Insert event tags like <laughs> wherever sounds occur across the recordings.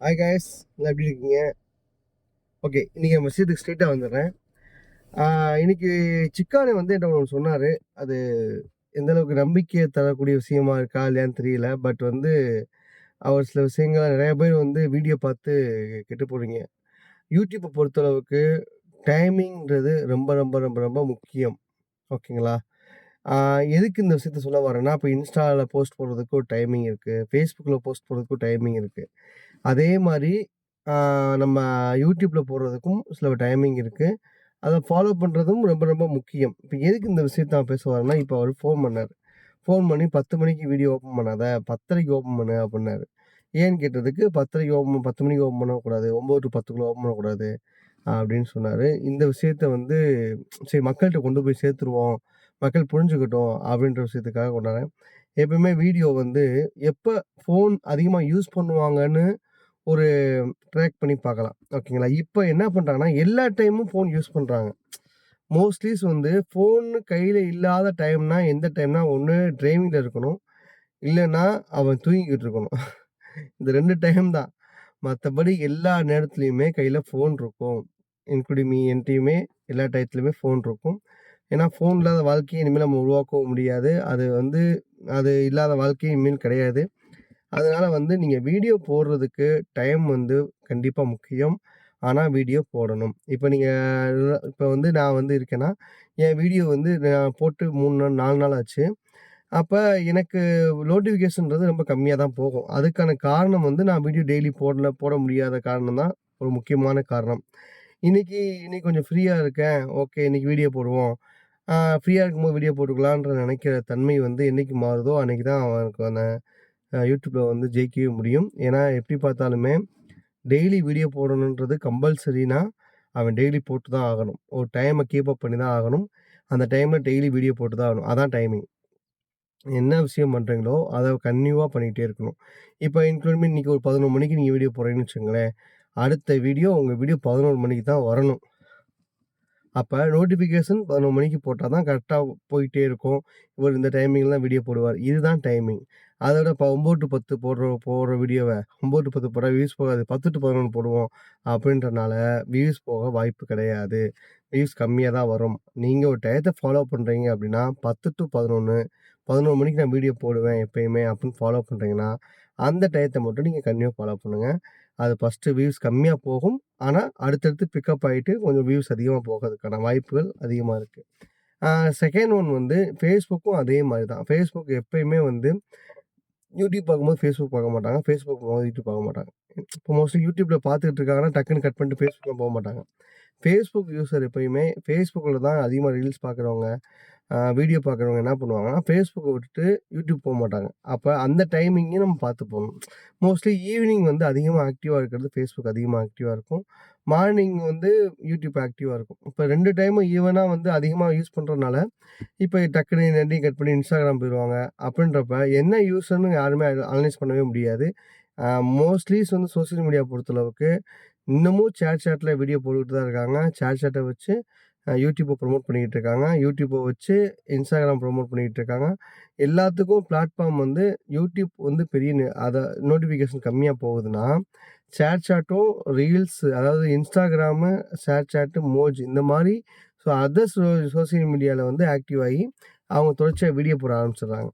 Hi guys எல்லாம் எப்படி இருக்கீங்க? ஓகே இன்றைக்கி நம்ம விஷயத்துக்கு ஸ்ட்ரெயிட்டாக வந்துடுறேன். இன்றைக்கி சிக்கானே வந்து என்ன ஒன்று சொன்னார். அது எந்த அளவுக்கு நம்பிக்கையை தரக்கூடிய விஷயமா இருக்கா இல்லையான்னு தெரியல. பட் வந்து அவர் சில விஷயங்கள் நிறைய பேர் வந்து வீடியோ பார்த்து கெட்டு போகிறீங்க யூடியூப்பை பொறுத்தளவுக்கு டைமிங்கிறது ரொம்ப ரொம்ப ரொம்ப ரொம்ப முக்கியம். ஓகேங்களா எதுக்கு இந்த விஷயத்த சொல்ல வரேன்னா இப்போ இன்ஸ்டாவில் போஸ்ட் போடுறதுக்கு ஒரு டைமிங் இருக்குது ஃபேஸ்புக்கில் போஸ்ட் போடுறதுக்கு டைமிங் இருக்குது அதே மாதிரி நம்ம யூடியூப்பில் போடுறதுக்கும் சில டைமிங் இருக்குது அதை ஃபாலோ பண்ணுறதும் ரொம்ப ரொம்ப முக்கியம். இப்போ எதுக்கு இந்த விஷயத்த நான் பேச வரேன்னா இப்போ அவர் ஃபோன் பண்ணார். ஃபோன் பண்ணி பத்து மணிக்கு வீடியோ ஓப்பன் பண்ணாத பத்தரைக்கு ஓப்பன் பண்ணு அப்படின்னாரு ஏன்னு கேட்டதுக்கு பத்தரைக்கு ஓப்பன் பத்து மணிக்கு ஓப்பன் பண்ணக்கூடாது ஒம்பது டு பத்துக்குள்ளே ஓப்பன் பண்ணக்கூடாது அப்படின்னு சொன்னார். இந்த விஷயத்த வந்து சரி மக்கள்கிட்ட கொண்டு போய் சேர்த்துருவோம் மக்கள் புரிஞ்சுக்கிட்டோம் அப்படின்ற விஷயத்துக்காக கொண்டாடுறேன். எப்பயுமே வீடியோ வந்து எப்போ ஃபோன் அதிகமாக யூஸ் பண்ணுவாங்கன்னு ஒரு ட்ராக் பண்ணி பார்க்கலாம். ஓகேங்களா இப்போ என்ன பண்ணுறாங்கன்னா எல்லா டைமும் ஃபோன் யூஸ் பண்ணுறாங்க மோஸ்ட்லிஸ் வந்து ஃபோன் கையில் இல்லாத டைம்னா எந்த டைம்னா ஒன்று டிரைவிங்கில் இருக்கணும். இல்லைன்னா அவன் தூங்கிக்கிட்டு இருக்கணும். <laughs> இந்த ரெண்டு டைம் தான். மற்றபடி எல்லா நேரத்துலையுமே கையில் ஃபோன் இருக்கும். இன்க்ளூடிங் மீ என்ட்டையுமே எல்லா டயத்துலையுமே ஃபோன் இருக்கும். ஏன்னா ஃபோன் இல்லாத வாழ்க்கையை இனிமேல் நம்ம உருவாக்கவும் முடியாது. அது வந்து அது இல்லாத வாழ்க்கையும் இனிமேல் கிடையாது. அதனால் வந்து நீங்கள் வீடியோ போடுறதுக்கு டைம் வந்து கண்டிப்பாக முக்கியம். ஆனால் வீடியோ போடணும். இப்போ நீங்கள் இப்போ வந்து நான் வந்து இருக்கேன்னா என் வீடியோ வந்து நான் போட்டு மூணு நாள் நாலு நாள் ஆச்சு. அப்போ எனக்கு நோட்டிஃபிகேஷன்றது ரொம்ப கம்மியாக தான் போகும். அதுக்கான காரணம் வந்து நான் வீடியோ டெய்லி போடல போட முடியாத காரணம் தான் ஒரு முக்கியமான காரணம். இன்றைக்கி இன்னைக்கு கொஞ்சம் ஃப்ரீயாக இருக்கேன். ஓகே இன்றைக்கி வீடியோ போடுவோம். ஃப்ரீயாக இருக்கும்போது வீடியோ போட்டுக்கலான்ற நினைக்கிற தன்மை வந்து என்னைக்கு மாறுதோ அன்றைக்கி தான் அவனுக்கு அந்த யூடியூப்பில் வந்து ஜெயிக்கவே முடியும். ஏன்னா எப்படி பார்த்தாலுமே டெய்லி வீடியோ போடணுன்றது கம்பல்சரினா அவன் டெய்லி போட்டு தான் ஆகணும். ஒரு டைமை கீப் அப் பண்ணி தான் ஆகணும். அந்த டைமில் டெய்லி வீடியோ போட்டு தான் ஆகணும். அதான் டைமிங் என்ன விஷயம் பண்ணுறீங்களோ அதை கன்டினியூவாக பண்ணிகிட்டே இருக்கணும். இப்போ இன்க்ளூட் இன்றைக்கி ஒரு பதினொரு மணிக்கு நீங்கள் வீடியோ போடுறீங்கன்னு வச்சுங்களேன் அடுத்த வீடியோ உங்கள் வீடியோ பதினோரு மணிக்கு தான் வரணும். அப்போ நோட்டிஃபிகேஷன் பதினொரு மணிக்கு போட்டால் தான் கரெக்டாக போயிட்டே இருக்கும். இவர் இந்த டைமிங்கில் தான் வீடியோ போடுவார். இதுதான் டைமிங் அதோட இப்போ ஒம்பது டு பத்து போடுற போடுற வீடியோவை ஒம்பது டு பத்து போட வியூஸ் போகாது. பத்து டு பதினொன்று போடுவோம் அப்படின்றனால வியூஸ் போக வாய்ப்பு கிடையாது. வியூஸ் கம்மியாக தான் வரும். நீங்கள் ஒரு டயத்தை ஃபாலோ பண்ணுறீங்க அப்படின்னா பத்து டு பதினொன்று பதினொரு மணிக்கு நான் வீடியோ போடுவேன் எப்பயுமே அப்படின்னு ஃபாலோ பண்ணுறீங்கன்னா அந்த டயத்தை மட்டும் நீங்கள் கண்டிப்பாக ஃபாலோ பண்ணுங்கள் அது ஃபஸ்ட்டு வியூஸ் கம்மியாக போகும். ஆனால் அடுத்தடுத்து பிக்கப் ஆகிட்டு கொஞ்சம் வியூஸ் அதிகமாக போகிறதுக்கான வாய்ப்புகள் அதிகமாக இருக்குது செகண்ட் ஒன் வந்து ஃபேஸ்புக்கும் அதே மாதிரி தான். ஃபேஸ்புக் எப்பயுமே வந்து யூடியூப் பார்க்கும்போது ஃபேஸ்புக் பார்க்க மாட்டாங்க. ஃபேஸ்புக் பார்க்கும்போது யூடியூப் பார்க்க மாட்டாங்க. இப்போ மோஸ்ட்லி யூடியூப்பில் பார்த்துட்டு இருக்காங்கன்னா டக்குன்னு கட் பண்ணிட்டு ஃபேஸ்புக்கில் போக மாட்டாங்க. ஃபேஸ்புக் யூஸர் எப்பயுமே ஃபேஸ்புக்கில் தான் அதிகமாக ரீல்ஸ் பார்க்குறவங்க. வீடியோ பார்க்குறவங்க என்ன பண்ணுவாங்கன்னா ஃபேஸ்புக்கை விட்டுட்டு யூடியூப் போக மாட்டாங்க. அப்போ அந்த டைமிங்கையும் நம்ம பார்த்து போகணும். மோஸ்ட்லி ஈவினிங் வந்து அதிகமாக ஆக்டிவாக இருக்கிறது ஃபேஸ்புக் அதிகமாக ஆக்டிவாக இருக்கும். மார்னிங் வந்து யூடியூப் ஆக்டிவாக இருக்கும். இப்போ ரெண்டு டைமும் ஈவனாக வந்து அதிகமாக யூஸ் பண்ணுறதுனால இப்போ டக்குனு ரெண்டையும் கட் பண்ணி இன்ஸ்டாகிராம் போயிடுவாங்க அப்படின்றப்ப என்ன யூஸ்ன்னு யாருமே அனலைஸ் பண்ணவே முடியாது. மோஸ்ட்லிஸ் வந்து சோஷியல் மீடியா பொறுத்தளவுக்கு இன்னமும் சேட் சேட்டில் வீடியோ போட்டுக்கிட்டு தான் இருக்காங்க. சேட் சேட்டை வச்சு யூடியூப்பை ப்ரொமோட் பண்ணிக்கிட்டு இருக்காங்க யூடியூப்பை வச்சு இன்ஸ்டாகிராம் ப்ரொமோட் பண்ணிக்கிட்டு இருக்காங்க எல்லாத்துக்கும் பிளாட்ஃபார்ம் வந்து யூடியூப் வந்து பெரிய அதை நோட்டிஃபிகேஷன் கம்மியாக போகுதுன்னா சேட் சாட்டும் ரீல்ஸ் அதாவது இன்ஸ்டாகிராமு ஷேர் சாட்டு மோஜ் இந்த மாதிரி ஸோ அதர் சோ சோசியல் மீடியாவில் வந்து ஆக்டிவ் ஆகி அவங்க தொடர்ச்சியாக வீடியோ போட ஆரம்பிச்சிடுறாங்க.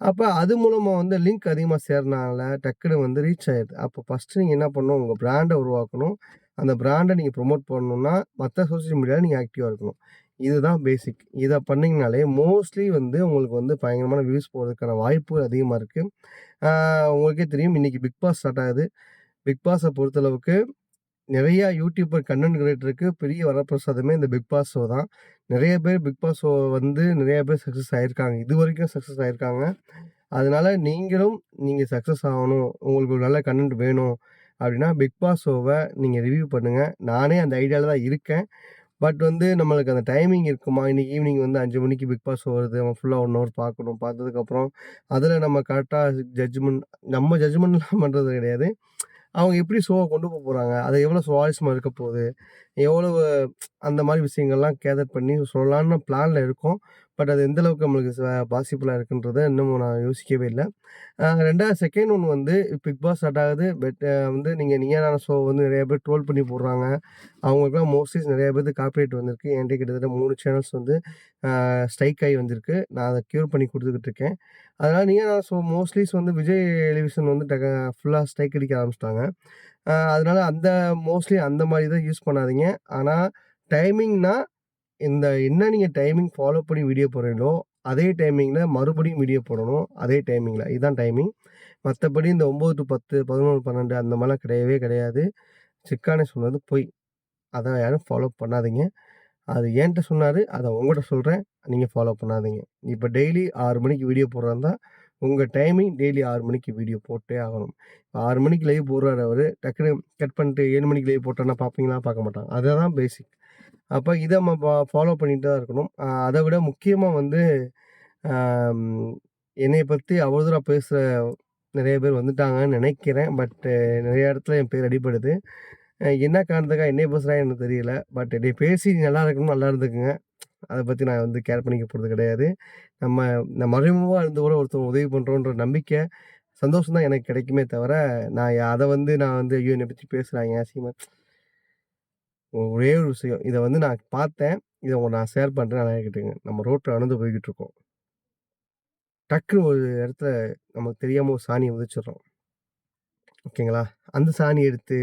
அப்போ அது மூலமாக வந்து லிங்க் அதிகமாக சேர்றனால டக்குன்னு வந்து ரீச் ஆயிடுது. அப்போ ஃபஸ்ட்டு நீங்கள் என்ன பண்ணணும்? உங்கள் பிராண்டை உருவாக்கணும். அந்த பிராண்டை நீங்கள் ப்ரொமோட் பண்ணணும்னா மற்ற சோஷியல் மீடியாவில் நீங்கள் ஆக்டிவாக இருக்கணும். இதுதான் பேசிக் இதை பண்ணிங்கனாலே மோஸ்ட்லி வந்து உங்களுக்கு வந்து பயங்கரமான வியூஸ் போகிறதுக்கான வாய்ப்பு அதிகமாக இருக்குது உங்களுக்கே தெரியும் இன்றைக்கி பிக் பாஸ் ஸ்டார்ட் ஆகுது. பிக் பாஸை பொறுத்தளவுக்கு நிறையா யூடியூபர் கண்டென்ட் கிரியேட்டருக்கு பெரிய வரப்பிரசாதமே இந்த பிக் பாஸ் ஷோ தான். நிறைய பேர் பிக் பாஸ் ஷோ வந்து நிறைய பேர் சக்ஸஸ் ஆகியிருக்காங்க இது வரைக்கும் சக்ஸஸ் ஆகியிருக்காங்க அதனால நீங்களும் நீங்கள் சக்ஸஸ் ஆகணும். உங்களுக்கு ஒரு நல்ல கண்டென்ட் வேணும். அப்படின்னா பிக் பாஸ் ஷோவை நீங்கள் ரிவ்யூ பண்ணுங்கள் நானே அந்த ஐடியாவில் தான் இருக்கேன். பட் வந்து நம்மளுக்கு அந்த டைமிங் இருக்குமா? இன்றைக்கி ஈவினிங் வந்து அஞ்சு மணிக்கு பிக் பாஸ் ஷோ வருது. அவன் ஃபுல்லாக ஒன் ஹவர் பார்க்கணும். பார்த்ததுக்கப்புறம் அதில் நம்ம கரெக்டாக ஜட்ஜ்மெண்ட் நம்ம ஜட்ஜ்மெண்ட்லாம் பண்ணுறது கிடையாது. அவங்க எப்படி ஷோவை கொண்டு போக போகிறாங்க அது எவ்வளோ சுவாரஸ்யமாக இருக்க போகுது? எவ்வளவு அந்த மாதிரி விஷயங்கள்லாம் கேதர் பண்ணி சொல்லலான்னு பிளானில் இருக்கும். பட் அது எந்த அளவுக்கு நம்மளுக்கு பாசிபிளாக இருக்குன்றத இன்னமும் நான் யோசிக்கவே இல்லை ரெண்டாவது செகண்ட் ஒன்று வந்து பிக் பாஸ் ஸ்டார்ட் ஆகுது. பெட் வந்து நீங்கள் நீங்கள் நான் ஷோ வந்து நிறைய பேர் ட்ரோல் பண்ணி போடுறாங்க. அவங்களுக்குலாம் மோஸ்ட்லி நிறைய பேர் காப்பிரைட் வந்திருக்கு. என்கிட்ட கிட்டத்தட்ட மூணு சேனல்ஸ் வந்து ஸ்ட்ரைக் ஆகி வந்திருக்கு. நான் அதை க்யூர் பண்ணி கொடுத்துக்கிட்டு இருக்கேன். அதனால் நீங்கள் நான் ஷோ மோஸ்ட்லிஸ் வந்து விஜய் டெலிவிஷன் வந்து டக ஃபுல்லாக ஸ்ட்ரைக் அடிக்க ஆரம்பிச்சிட்டாங்க அதனால் அதனால அந்த மோஸ்ட்லி அந்த மாதிரி தான் யூஸ் பண்ணாதீங்க. ஆனால் டைமிங்னால் இந்த என்ன நீங்கள் டைமிங் ஃபாலோ பண்ணி வீடியோ போடுறீங்களோ, அதே டைமிங்கில் மறுபடியும் வீடியோ போடணும். அதே டைமிங்கில் இதுதான் டைமிங். மற்றபடி இந்த ஒம்பது டு பத்து பதினொன்று பன்னெண்டு அந்த மாதிரிலாம் கிடையவே கிடையாது. சிக்கானே சொன்னது பொய். அதை யாரும் ஃபாலோ பண்ணாதீங்க. அது ஏன்ட்ட சொன்னார் அதை உங்கள்கிட்ட சொல்கிறேன் நீங்கள் ஃபாலோ பண்ணாதீங்க. இப்போ டெய்லி ஆறு மணிக்கு வீடியோ போடுறாருந்தா உங்கள் டைமிங் டெய்லி ஆறு மணிக்கு வீடியோ போட்டே ஆகணும். இப்போ ஆறு மணிக்கு லைவ் போடுறாரு அவர் டக்குனு கட் பண்ணிட்டு ஏழு மணிக்கு லைவ் போட்டோன்னா பார்ப்பீங்களா? பார்க்க மாட்டாங்க. அதுதான் பேசிக். அப்போ இதை நம்ம ஃபாலோ பண்ணிகிட்டு தான் இருக்கணும். அதை விட முக்கியமாக வந்து என்னை பற்றி அவ்வளோ தூரம் பேசுகிற நிறைய பேர் வந்துட்டாங்கன்னு நினைக்கிறேன் பட்டு நிறைய இடத்துல என் பேர் அடிபடுது. என்ன காரணத்துக்காக என்னைய பேசுகிறான்னு எனக்கு தெரியல. பட் என்னை பேசி நல்லா இருக்கணும், நல்லா இருந்துக்குங்க. அதை பற்றி நான் வந்து கேர் பண்ணிக்க போகிறது கிடையாது. நம்ம நம்ம மறைமுகமாக இருந்து கூட ஒருத்தவங்க உதவி பண்ணுறோன்ற நம்பிக்கை, சந்தோஷம் தான் எனக்கு கிடைக்குமே தவிர, நான் அதை வந்து நான் வந்து ஐயோ! என்னை பற்றி பேசுகிறாங்க அசிங்கமா ஒரே ஒரு விஷயம். இதை வந்து நான் பார்த்தேன். இதை நான் ஷேர் பண்ணுறேன் நல்லா நம்ம ரோட்டில் நடந்து போய்கிட்டு இருக்கோம். டக்குன்னு ஒரு இடத்துல நமக்கு தெரியாமல் ஒரு சாணியை மிதிச்சிடுறோம். ஓகேங்களா? அந்த சாணி எடுத்து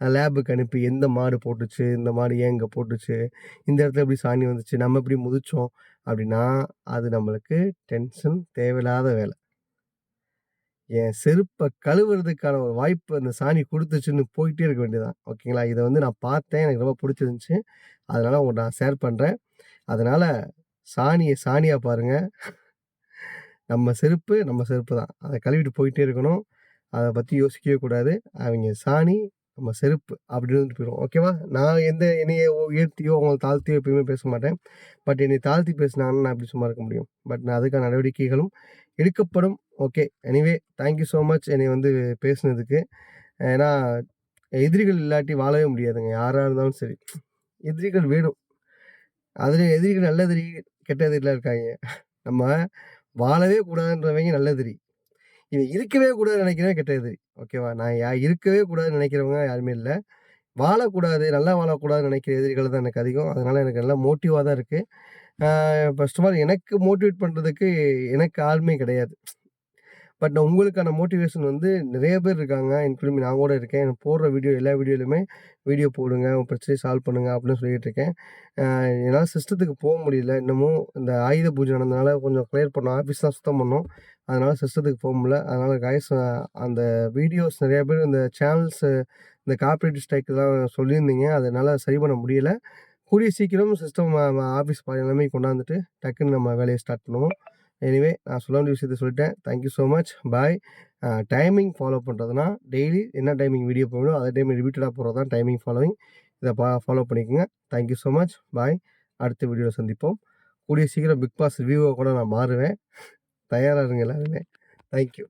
லேபுக்கு அனுப்பி எந்த மாடு போட்டுச்சு? இந்த மாடு ஏன் இங்கே போட்டுச்சு? இந்த இடத்துல எப்படி சாணி வந்துச்சு? நம்ம எப்படி முதிச்சோம் அப்படின்னா, அது நம்மளுக்கு டென்ஷன் தேவையில்லாத வேலை என் செருப்பை கழுவுறதுக்கான ஒரு வாய்ப்பு அந்த சாணி கொடுத்துச்சுன்னு போயிட்டே இருக்க வேண்டியதான் ஓகேங்களா? இதை வந்து நான் பார்த்தேன். எனக்கு ரொம்ப பிடிச்சிருந்துச்சு அதனால் உங்கட்ட நான் ஷேர் பண்ணுறேன் அதனால் சாணியை சாணியாக பாருங்கள் நம்ம செருப்பு, நம்ம செருப்பு தான். அதை கழுவிட்டு போயிட்டே இருக்கணும். அதை பற்றி யோசிக்கவே கூடாது. அவங்க சாணி, நம்ம செருப்பு அப்படின்னு போயிடும் ஓகேவா? நான் எந்த என்னைய உயர்த்தியோ, உங்களை தாழ்த்தியோ எப்பயுமே பேச மாட்டேன். பட் என்னை தாழ்த்தி பேசினாங்கன்னு நான் அப்படி சும்மா இருக்க முடியும்? பட் நான் அதுக்கான நடவடிக்கைகளும் எடுக்கப்படும். Okay. Anyway thank you so much என்னை வந்து பேசுனதுக்கு. ஏன்னா எதிரிகள் இல்லாட்டி வாழவே முடியாதுங்க. யாராக இருந்தாலும் சரி. எதிரிகள் வேணும். அதில் எதிரிகள் நல்ல எதிரி, கெட்ட எதிரிலாம் இருக்காய்ங்க. நம்ம வாழவே கூடாதுன்றவங்க நல்ல எதிரி. இவன் இருக்கவே கூடாதுன்னு நெனைக்கிறவன் கெட்ட எதிரி. ஓகேவா? நான் யா இருக்கவே கூடாதுன்னு நினைக்கிறவங்க யாருமே இல்லை வாழக்கூடாது, நல்லா வாழக்கூடாதுன்னு நினைக்கிற எதிரிகள் தான் எனக்கு அதிகம். அதனால் எனக்கு நல்லா மோட்டிவாக தான் இருக்குது ஃபஸ்ட் ஆஃப் ஆல் எனக்கு மோட்டிவேட் பண்ணுறதுக்கு எனக்கு ஆளுமே கிடையாது. பட் நான் உங்களுக்கான மோட்டிவேஷன் வந்து நிறைய பேர் இருக்காங்க. இன்க்ளூடிங் நான் கூட இருக்கேன். எனக்கு போடுற வீடியோ எல்லா வீடியோலையுமே வீடியோ போடுங்க. உங்கள் பிரச்சனைய சால்வ் பண்ணுங்க அப்படின்னு சொல்லிகிட்டு இருக்கேன். என்னால் சிஸ்டத்துக்கு போக முடியல. இன்னமும் இந்த ஆயுத பூஜை நடந்தனால கொஞ்சம் கிளியர் பண்ணோம். ஆஃபீஸ் தான் சுத்தம் பண்ணோம். அதனால் சிஸ்டத்துக்கு போக முடியல. அதனால் காய்ஸ் அந்த வீடியோஸ் நிறையா பேர் இந்த சேனல்ஸ் இந்த காப்பிரைட் ஸ்ட்ரைக்லாம் சொல்லியிருந்தீங்க. அதனால் சரி பண்ண முடியல. கூடிய சீக்கிரம் சிஸ்டம் ஆஃபீஸ் பாதி எல்லாமே கொண்டாந்துட்டு டக்குன்னு நம்ம வேலையை ஸ்டார்ட் பண்ணுவோம். எனிவே நான் சொல்ல வேண்டிய விஷயத்த சொல்லிட்டேன். Thank you so much. Bye. Timing follow பண்ணுறதுனா டெய்லி என்ன டைமிங் வீடியோ போகணும் அதே டைம் ரிப்பீட்டடாக போகிறது தான் டைமிங் ஃபாலோவிங் இதை பா ஃபாலோ பண்ணிக்கங்க. Thank you so much. Bye. அடுத்த வீடியோவில் சந்திப்போம். கூடிய சீக்கிரம் பிக் பாஸ் ரிவ்யூவா கூட நான் மாறுவேன். தயாராக இருங்க எல்லாருமே. Thank you.